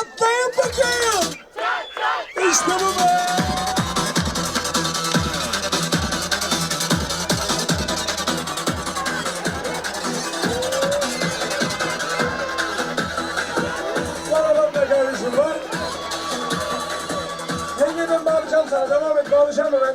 Atlayın bakayım. İşte bu be. Var. Yeniden bağlayacağım sana. Devam et bağlayacağım hemen.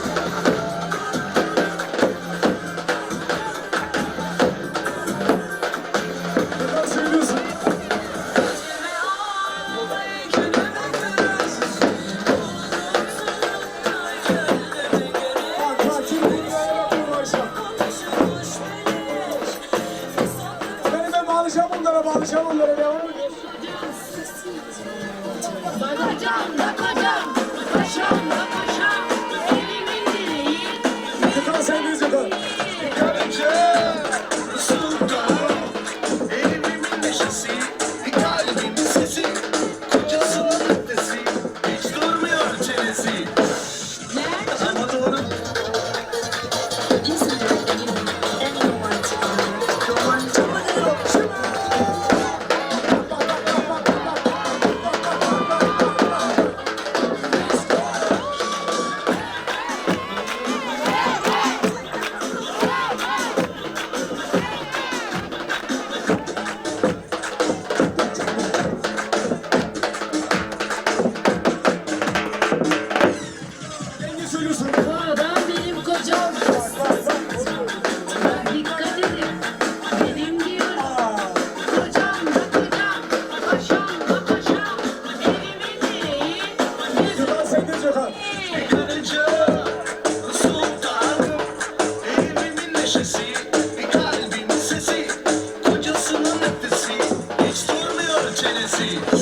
Bakacağım, bakacağım, paşam, paşam, evimin direği. Gökhan. Karınca, sultan, evimin neşesi, söylüyorsun. Bu adam benim kocam. Dikkat edin. Benim diyorum. Kocam da kocam, paşam da paşam, evimin. Gökhan sendeyiz Gökhan. karınca, sultan, evimin neşesi, kalbin sesi, kocasının ötesi, hiç durmuyor çenesi.